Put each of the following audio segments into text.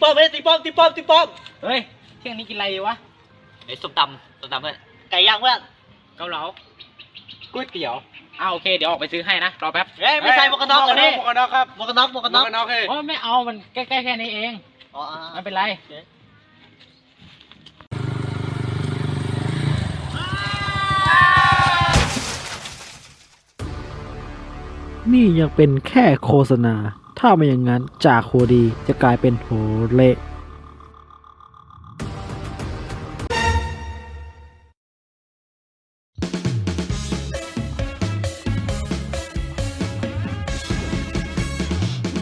ป้อมเฮ้ยตีป้อมตีป้อมตีป้อมเฮ้ยเที่ยงนี้กินอะไรดีวะไอ้ส้มตำส้มตำเพื่อนไก่ย่างเพื่อนเกาเหลาก๋วยเตี๋ยวอ้าวโอเคเดี๋ยวออกไปซื้อให้นะรอแป๊บเฮ้ยไม่ใส่หมวกกันน็อกเหรอนี่หมวกกันน็อกครับหมวกกันน็อกหมวกกันน็อกน็อกเฮ้ยโอ้ยไม่เอามันใกล้ๆแค่นี้เองอ๋ออ่าไม่เป็นไรนี่ยังเป็นแค่โฆษณา ถ้าไม่อย่างนั้นจากโหดีจะกลายเป็นโหเละ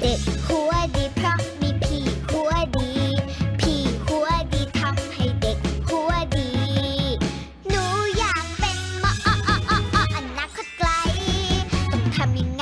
เด็กหัวดีเพราะมีพี่หัวดี พี่หัวดีทำให้เด็กหัวดี หนูอยากเป็นหมอออออออนาคตไกล ต้องทำยังไง